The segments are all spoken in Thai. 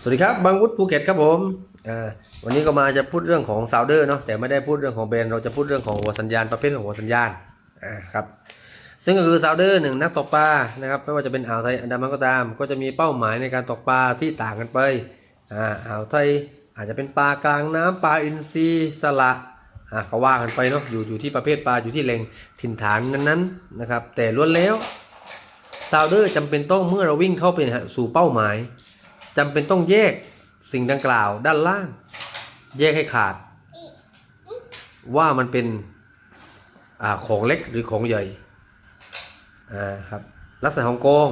สวัสดีครับบางวุฒิภูเก็ตครับผมวันนี้ก็มาจะพูดเรื่องของซาวเดอร์เนาะแต่ไม่ได้พูดเรื่องของแบรนด์เราจะพูดเรื่องของหัวสัญญาณประเภทของหัวสัญญาณครับซึ่งก็คือซาวเดอร์หนึ่งนักตกปลานะครับไม่ว่าจะเป็นอ่าวไทยอันดามันก็ตาม ก็จะมีเป้าหมายในการตกปลาที่ต่างกันไปอ่าอ่าวไทยอาจจะเป็นปลากลางน้ำปลาอินทรีสละอ่าเขาว่ากันไปเนาะอยู่อยู่ที่ประเภทปลาอยู่ที่แหล่งถิ่นฐานนั้นๆนะครับแต่ล้วนแล้วซาวเดอร์จำเป็นต้องเมื่อเราวิ่งเข้าไปสู่เป้าหมาย จำเป็นต้องแยกสิ่งดังกล่าวด้านล่าง แยกให้ขาด ว่ามันเป็นอของเล็กหรือของใหญ่อ่าครับลักษณะของกอง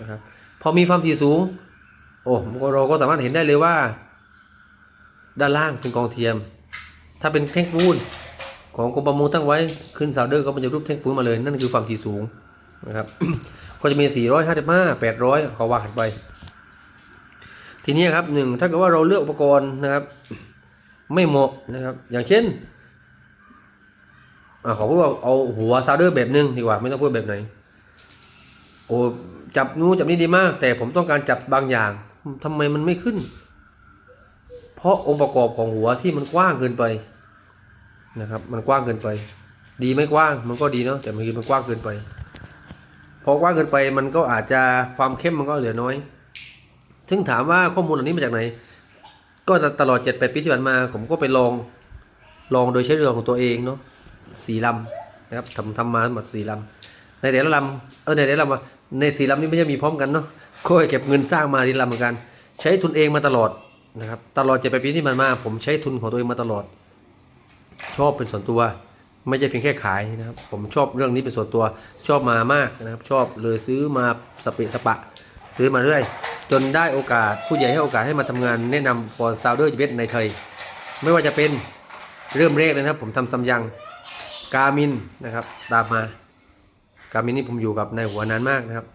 นะครับพอมีความถี่สูง โอ้เราก็สามารถเห็นได้เลยว่า ด้านล่างเป็นกองเทียม ถ้าเป็นแท่งปูนของกรมประมงตั้งไว้ขึ้นซาวเดอร์ก็มันจะรูปแท่งปูนมาเลย นั่นคือความถี่สูงนะครับก็จะมี 455 800เขาว่ากันไป ทีนี้ครับหนึ่งถ้าเกิดว่าเราเลือกอุปกรณ์นะครับ ไม่เหมาะนะครับ อย่างเช่นอขอพูดว่าเอาหัวซาวเดอร์แบบหนึ่งดีกว่าไม่ต้องพูดแบบไหน โอ้จับนู้นจับนี่ดีมาก แต่ผมต้องการจับบางอย่างทำไมมันไม่ขึ้น เพราะองค์ประกอบของหัวที่มันกว้างเกินไปนะครับ มันกว้างเกินไป ดีไม่กว้างมันก็ดีเนาะแต่บางทีมันกว้างเกินไปพอกว้างเกินไปมันก็อาจจะความเข้มมันก็เหลือน้อย ซึ่งถามว่าข้อมูลเหล่านี้มาจากไหน ก็ตลอด7 8ปีที่ผ่านมา ผมก็ไปลองลองโดยใช้เรือของตัวเองเนาะสี่ลำนะครับทำทำมาทั้งหมดสี่ลำในแต่ละลำเออในแต่ละลำอะในสี่ลำนี้ไม่ใช่มีพร้อมกันเนาะก็เก็บเงินสร้างมาทีละลำเหมือนกัน ใช้ทุนเองมาตลอดนะครับตลอดเจ็ดแปดปีที่ผ่านมา ผมใช้ทุนของตัวเองมาตลอด ชอบเป็นส่วนตัว ไม่ใช่เพียงแค่ขายนะครับผมชอบเรื่องนี้เป็นส่วนตัวชอบมามากนะครับ ชอบเลยซื้อมาสเปะสปะ ซื้อมาเรื่อย จนได้โอกาสผู้ใหญ่ให้โอกาสให้มาทำงานแนะนำบอลซาวเดอร์จีเวในไทย ไม่ว่าจะเป็นเริ่มแรกเลยนะครับ ผมทำซัมยังกามินนะครับตามมากามินนี่ผมอยู่กับนายหัวนานมากนะครับ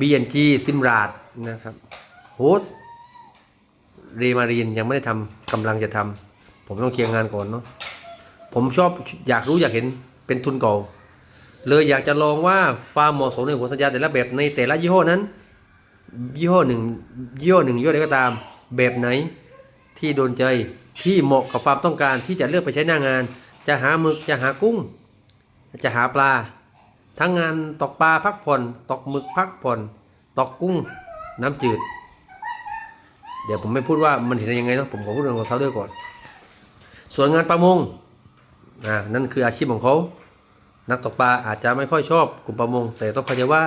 BNG ซิมราดนะครับโฮสเรมารีนยังไม่ได้ทำกำลังจะทำผมต้องเคลียร์งานก่อนเนาะผมชอบอยากรู้อยากเห็นเป็นทุนเก่าเลยอยากจะลองว่าความเหมาะสมในหัวสัญญาแต่ละแบบในแต่ละยี่ห้อนั้น ยี่ห้อหนึ่งยี่ห้อหนึ่งยี่ห้อใดก็ตาม แบบไหนที่โดนใจที่เหมาะกับความต้องการที่จะเลือกไปใช้หน้างาน จะหาหมึกจะหากุ้ง จะหาปลา ทั้งงานตกปลาพักผ่อนตกหมึกพักผ่อนตกกุ้ง น้ำจืด เดี๋ยวผมไม่พูดว่ามันเห็นยังไงเนาะผมขอพูดเรื่องของซาดอร์ก่อน ส่วนงานประมงอ่านั่นคืออาชีพของเขานักตกปลาอาจจะไม่ค่อยชอบกลุ่มประมง แต่ต้องเข้าใจว่า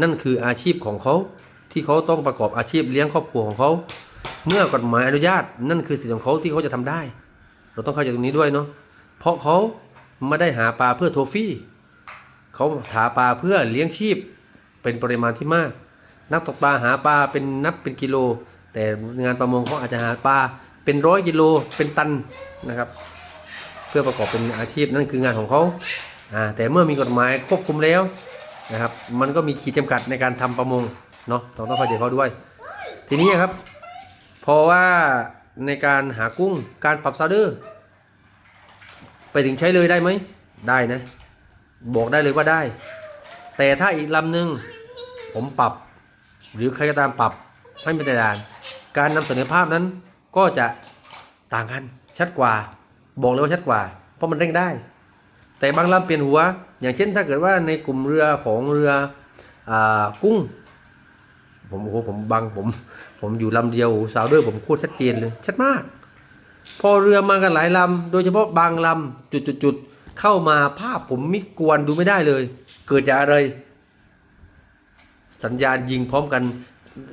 นั่นคืออาชีพของเขา ที่เขาต้องประกอบอาชีพเลี้ยงครอบครัวของเขาเมื่อกฎหมายอนุญาตนั่นคือสิทธิของเขาที่เขาจะทำได้ เราต้องเข้าใจตรงนี้ด้วยเนาะเพราะเขาไม่ได้หาปลาเพื่อโทฟี่เขาหาปลาเพื่อเลี้ยงชีพเป็นปริมาณที่มาก นักตกปลาหาปลาเป็นนับเป็นกิโล แต่งานประมงเขาอาจจะหาปลาเป็นร้อยกิโลเป็นตันนะครับ เพื่อประกอบเป็นอาชีพนั่นคืองานของเขาอ่าแต่เมื่อมีกฎหมายควบคุมแล้วนะครับ มันก็มีขีดจำกัดในการทำประมง เนาะต้องต้องเข้าใจเขาด้วย ทีนี้ครับ เพราะว่าในการหากุ้งการปรับซาเดอร์ ไปถึงใช้เลยได้ไหมได้นะ บอกได้เลยว่าได้ แต่ถ้าอีกลำหนึ่งผมปรับ หรือใครก็ตามปรับให้เป็นแต่ดานการนำเสนอภาพนั้นก็จะต่างกันชัดกว่า บอกเลยว่าชัดกว่า เพราะมันเร่งได้ แต่บางลำเปลี่ยนหัว อย่างเช่นถ้าเกิดว่าในกลุ่มเรือของเรืออกุ้ง ผมโอ้โหผมบางผมผมอยู่ลำเดียวสาวดอร์ผมโคตรชัดเจนเลย ชัดมาก พอเรือมากันหลายลำโดยเฉพาะบางลำจุดๆๆเข้ามาภาพผมมิกวนดูไม่ได้เลย เกิดจากอะไร สัญญาณยิงพร้อมกัน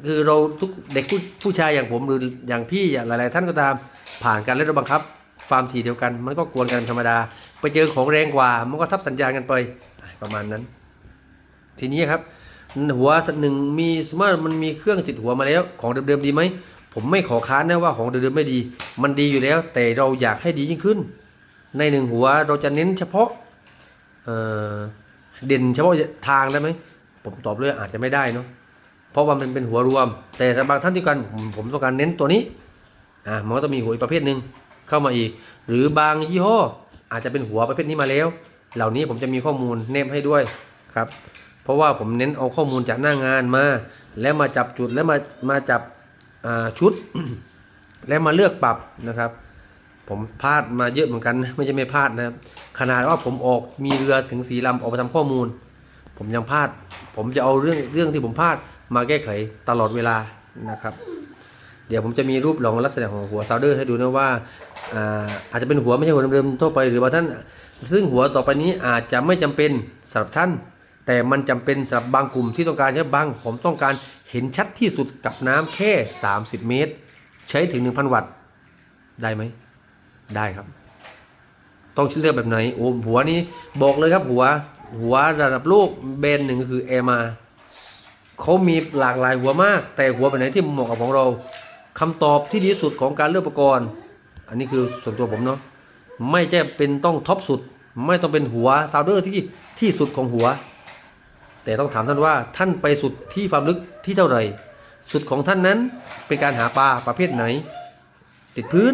คือเราทุกเด็กผู้ผู้ชายอย่างผมหรืออย่างพี่อย่างหลาย ๆ ท่านก็ตาม ผ่านการเล่นรถบังคับฟาร์มทีเดียวกัน มันก็กวนกันธรรมดา ไปเจอของแรงกว่า มันก็ทับสัญญาณกันไปประมาณนั้น ทีนี้ครับ หัวหนึ่งมีสมมติมันมีเครื่องติดหัวมาแล้ว ของเดิมๆดีไหมผมไม่ขอค้านนะว่าของเดิมๆไม่ดี มันดีอยู่แล้ว แต่เราอยากให้ดียิ่งขึ้น ในหนึ่งหัวเราจะเน้นเฉพาะเเด่นเฉพาะทางได้ไหมผมตอบเลยอาจจะไม่ได้เนาะเพราะว่ามันเป็นหัวรวม แต่สำหรับางท่านที่กันผมผมต้องการเน้นตัวนี้อ่ามันก็ต้องมีหัวอีกประเภทหนึ่งเข้ามาอีก หรือบางยี่ห้ออาจจะเป็นหัวประเภทนี้มาแล้ว เหล่านี้ผมจะมีข้อมูลเนบให้ด้วยครับ เพราะว่าผมเน้นเอาข้อมูลจากหน้างานมา แล้วมาจับจุดแล้วมามาจับชุด และมาเลือกปรับนะครับ ผมพลาดมาเยอะเหมือนกันไม่ใช่ไม่พลาดนะครับขนาดว่าผมออกมีเรือถึงสีลำออกไปทำข้อมูล ผมยังพลาด ผมจะเอาเรื่องเรื่องที่ผมพลาดมาแก้ไขตลอดเวลานะครับ เดี๋ยวผมจะมีรูปลองลักษณะของหัวซาวเดอร์ให้ดูนะว่าอ่าอาจจะเป็นหัวไม่ใช่หัวเดิมๆทั่วไปหรือบางท่าน ซึ่งหัวต่อไปนี้อาจจะไม่จำเป็นสำหรับท่าน แต่มันจำเป็นสำหรับบางกลุ่มที่ต้องการใช้บางผมต้องการเห็นชัดที่สุดกับน้ำแค่ 30 เมตร ใช้ถึง 1,000 วัตต์ได้ไหม ได้ครับ ต้องเลือกแบบไหนโอ้หัวนี้บอกเลยครับหัว หัวระดับโลกแบรนด์หนึ่งก็คือเอมาเขามีหลากหลายหัวมาก แต่หัวแบบไหนที่เหมาะกับของเราคำตอบที่ดีที่สุดของการเลือกอุปกรณ์ อันนี้คือส่วนตัวผมเนาะไม่ใช่เป็นต้องท็อปสุด ไม่ต้องเป็นหัวซาวเดอร์ที่ที่สุดของหัว แต่ต้องถามท่านว่าท่านไปสุดที่ความลึกที่เท่าไหร่ สุดของท่านนั้นเป็นการหาปลาประเภทไหน ติดพื้น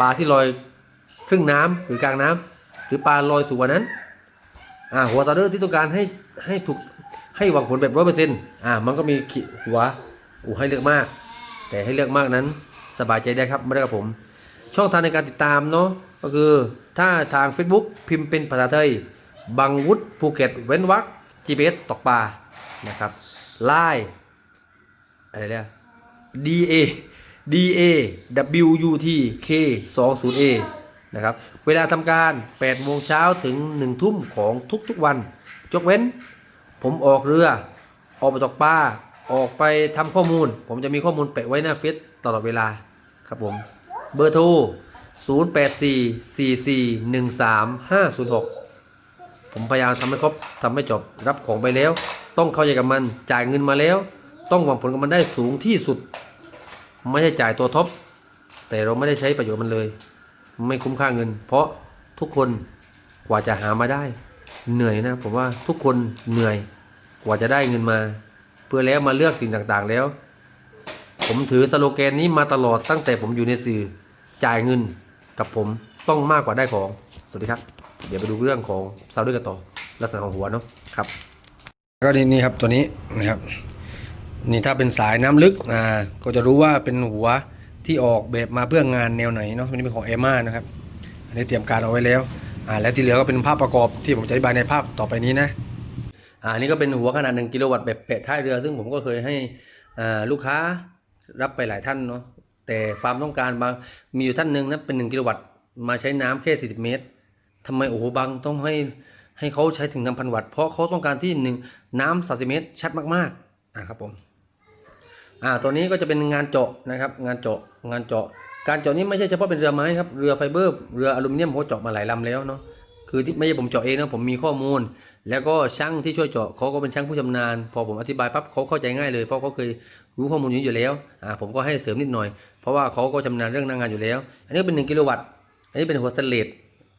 ปลาที่ลอยครึ่งน้ำหรือกลางน้ำหรือปลาลอยสูงกว่านั้นอ่าหัวซาเดอร์ที่ต้องการให้ให้ถูกให้หวังผลแบบร้อยเปอร์เซ็นต์อ่ามันก็มีขีหัวอู้ให้เลือกมาก แต่ให้เลือกมากนั้นสบายใจได้ครับไม่ได้กับผม ช่องทางในการติดตามเนาะก็คือถ้าทาง Facebook พิมพ์เป็นภาษาไทย บังวุฒภูเก็ตเว้นวรรค GPS ตกปลานะครับไลน์อะไรเนี่ย D A D A W U T K 2 0 A นะครับเวลาทำการ8โมงเช้าถึง 1 ทุ่มของทุกๆวันยกเว้น ผมออกเรือ ออกไปตกปลาออกไปทำข้อมูล ผมจะมีข้อมูลแปะไว้หน้าเฟซตลอดเวลาครับผมเบอร์โทร 0844413506 ผมพยายามทำให้ครบทำให้จบรับของไปแล้ว ต้องเข้าใจกับมันจ่ายเงินมาแล้ว ต้องหวังผลกับมันได้สูงที่สุด ไม่ใช่จ่ายตัวท็อปแต่เราไม่ได้ใช้ประโยชน์มันเลย ไม่คุ้มค่าเงิน เพราะทุกคนกว่าจะหามาได้ เหนื่อยนะผมว่าทุกคนเหนื่อยกว่าจะได้เงินมา เพื่อแล้วมาเลือกสิ่งต่างๆแล้ว ผมถือสโลแกนนี้มาตลอดตั้งแต่ผมอยู่ในสื่อจ่ายเงินกับผมต้องมากกว่าได้ของ สวัสดีครับ เดี๋ยวไปดูเรื่องของซาวด์ดกันต่อลักษณะของหัวเนาะครับก็นี่นี่ครับตัวนี้นะครับนี่ถ้าเป็นสายน้ำลึกอ่าก็จะรู้ว่าเป็นหัวที่ออกแบบมาเพื่องานแนวไหนเนาะอันนี้เป็นของเอม่านะครับอันนี้เตรียมการเอาไว้แล้วอ่าแล้วที่เหลือก็เป็นภาพประกอบที่ผมจะอธิบายในภาพต่อไปนี้นะอ่านนี้ก็เป็นหัวขนาดหนึ่งกิโลวัตต์แบบแปะท้ายเรือ ซึ่งผมก็เคยให้อ่าลูกค้ารับไปหลายท่านเนาะแต่ความต้องการบางมีอยู่ท่านหนึ่งนะเป็นหนึ่งกิโลวัตต์มาใช้น้ำแค่ 40 เมตร ทำไมโอ้โหบางต้องให้ให้เขาใช้ถึงน้ำพันวัตต์เพราะเขาต้องการที่หนึ่งน้ำ30เมตรชัดมากๆอ่าครับผมอ่าตัวนี้ก็จะเป็นงานเจาะนะครับ งานเจาะงานเจาะ การเจาะนี้ไม่ใช่เฉพาะเป็นเรือไม้ครับเรือไฟเบอร์เรืออลูมิเนียมผมก็เจาะมาหลายลำแล้วเนาะคือที่ไม่ใช่ผมเจาะเองนะผมมีข้อมูล แล้วก็ช่างที่ช่วยเจาะเขาก็เป็นช่างผู้ชำนาญ พอผมอธิบายปั๊บเขาเข้าใจง่ายเลย เพราะเขาเคยรู้ข้อมูลนี้อยู่แล้วอ่าผมก็ให้เสริมนิดหน่อย เพราะว่าเขาก็ชำนาญเรื่องนางงานอยู่แล้ว อันนี้เป็นหนึ่งกิโลวัตต์อันนี้เป็นหัวสแตเลส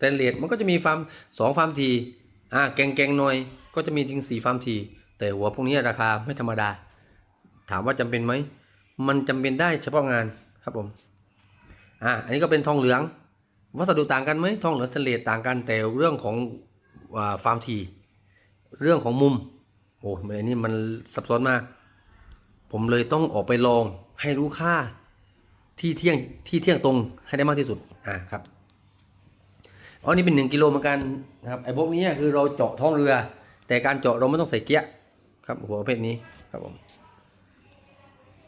ตนเลสมันก็จะมีฟาร์มสองฟาร์มทีอ่าแกงแกงๆหน่อยก็จะมีถึงสี่ฟาร์มทีแต่หัวพวกนี้ราคาไม่ธรรมดา ถามว่าจำเป็นไหมมันจำเป็นได้เฉพาะงานครับผมอ่าอันนี้ก็เป็นทองเหลือง วัสดุต่างกันไหมทองเหลืองสแตเลสต่างกันแต่เรื่องของอฟาร์มทีเรื่องของมุมโอ้มันอันนี้มันซับซ้อนมาก ผมเลยต้องออกไปลองให้รู้ค่าที่เที่ยงที่เที่ยงตรงให้ได้มากที่สุดอ่าครับ อ๋อนี่เป็นหนึ่งกิโลเหมือนกันนะครับไอ้พวกนี้คือเราเจาะท้องเรือ แต่การเจาะเราไม่ต้องใส่เกียร์ครับหัวประเภทนี้ครับผม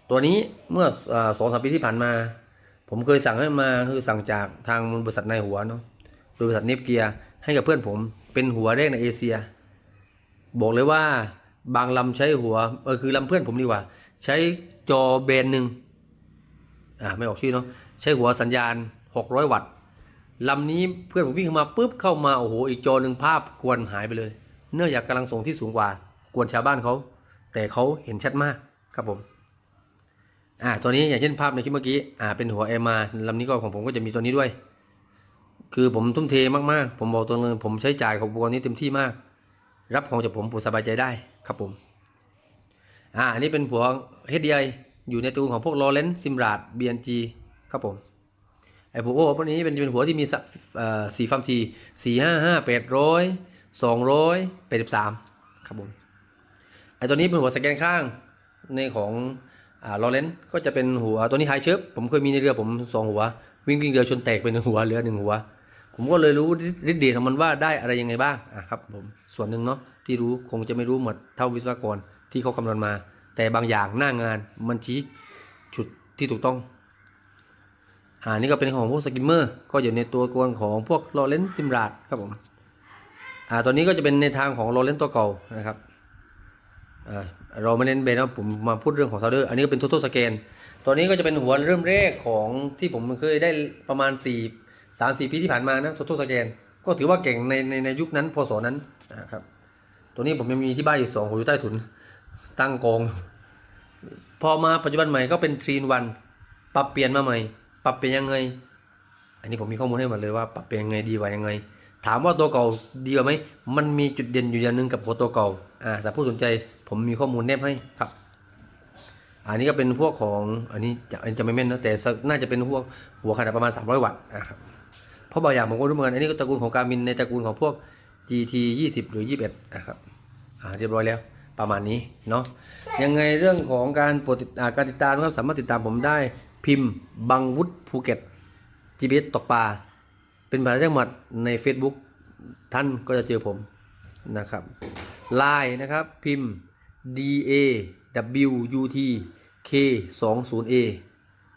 ตัวนี้เมื่อสองสามปีที่ผ่านมา ผมเคยสั่งให้มาคือสั่งจากทางบริษัทนายหัวเนาะบริษัทเนฟเกียร์ให้กับเพื่อนผมเป็นหัวแรกในเอเชีย บอกเลยว่าบางลำใช้หัวเออคือลำเพื่อนผมดีกว่า ใช้จอแบนหนึ่งอ่าไม่ออกชื่อเนาะใช้หัวสัญญาณ 600 วัตต์ ลำนี้เพื่อนผมวิ่งมาปุ๊บเข้ามาโอ้โหอีกจอหนึ่งภาพกวนหายไปเลย เนื่องจากกำลังส่งที่สูงกว่า กวนชาวบ้านเขา แต่เขาเห็นชัดมากครับผมอ่าตัวนี้อย่างเช่นภาพในคลิปเมื่อกี้อ่าเป็นหัวเอมาลำนี้ก็ของผมก็จะมีตัวนี้ด้วย คือผมทุ่มเทมากๆ ผมบอกตัวเงินผมใช้จ่ายของอุปกรณ์นี้เต็มที่มาก รับของจากผมผมสบายใจได้ครับผมอ่าอันนี้เป็นหัว HDI อยู่ในตัวของพวก l o r e n z Simrad BNG ครับผม ไอ้พวกโอ้พวกนี้เป็นเป็นหัวที่มีสักเอ่อสี่ฟัมทีสี่ห้าห้าแปดร้อยสองร้อยแปดสิบสามครับผมไอ้ตัวนี้เป็นหัวสแกนข้างในของอ่าลอเรนก็จะเป็นหัวตัวนี้ไฮเชิฟผมเคยมีในเรือผมสองหัว วิ่งวิ่งเรือชนแตกเป็นหนึ่งหัวเรือหนึ่งหัว ผมก็เลยรู้ฤทธิ์เดชของมันว่าได้อะไรยังไงบ้างอะครับผมส่วนหนึ่งเนาะที่รู้คงจะไม่รู้หมดเท่าวิศวกรที่เขาคำนวณมา แต่บางอย่างหน้างานมันชี้จุดที่ถูกต้อง อ่านี่ก็เป็นของพวกสกิมเมอร์ ก็อยู่ในตัวกวนของพวกลอเรนซิมราดครับผมอ่าตัวนี้ก็จะเป็นในทางของลอเรนตัวเก่านะครับอ่าเราไม่เน้นเบนนะผมมาพูดเรื่องของซาวเดอร์อันนี้ก็เป็นท o ท a l สแกนตัวนี้ก็จะเป็นหัวเริ่มแรกของที่ผมเคยได้ประมาณ4 3 4ปีที่ผ่านมานะท o ท a l สแกนก็ถือว่าเก่งในในในยุคนั้นพศนั้นนะครับตัวนี้ผมยังมีที่บ้านอยู่สองหัวอยู่ใต้ถุนตั้งกอง พอมาปัจจุบันใหม่ก็เป็นทรีนวันปรับเปลี่ยนมาใหม่ ปรับเปลี่ยนยังไง อันนี้ผมมีข้อมูลให้หมดเลยว่าปรับเปลี่ยนยังไงดีกว่ายังไง ถามว่าตัวเก่าดีกว่าไหมมันมีจุดเด่นอยู่อย่างหนึ่งกับหัวตัวเก่าอ่าแต่ผู้สนใจผมมีข้อมูลแนบให้ครับ อันนี้ก็เป็นพวกของอันนี้จะอันนี้จะไม่แม่นนะแต่น่าจะเป็นพวกหัวขนาดประมาณ 300 วัตต์นะครับเพราะบางอย่างผมก็รู้เหมือนกันอันนี้ก็ตระกูลของการมินในตระกูลของพวก GT 20 หรือ 21นะครับอ่าเรียบร้อยแล้วประมาณนี้เนาะยังไงเรื่องของการโปรดติดอ่าการติดตามนะครับสามารถติดตามผมได้ พิมพ์ บังวุฒิภูเก็ต GPS ตกปลา เป็นภาษาจังหวัดใน Facebook ท่านก็จะเจอผมนะครับไลน์นะครับพิมพ์ D A W U T K 2 0 A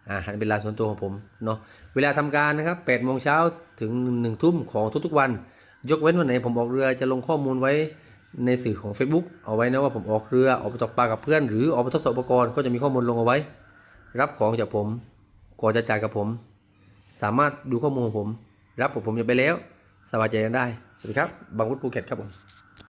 อ่าอันเป็นไลน์ส่วนตัวของผมเนาะเวลาทำการนะครับ8โมงเช้าถึง 1 ทุ่มของทุกๆวัน ยกเว้นวันไหนผมออกเรือจะลงข้อมูลไว้ในสื่อของ Facebook เอาไว้นะว่าผมออกเรือออกไปตกปลากับเพื่อน หรือออกไปทดสอบอุปกรณ์ก็จะมีข้อมูลลงเอาไว้ รับของจากผมก่อนจะจ่ายกับผม สามารถดูข้อมูลของผม รับผมผมจะไปแล้ว สบายใจกันได้ สวัสดีครับ บางวุฒิภูเก็ตครับผม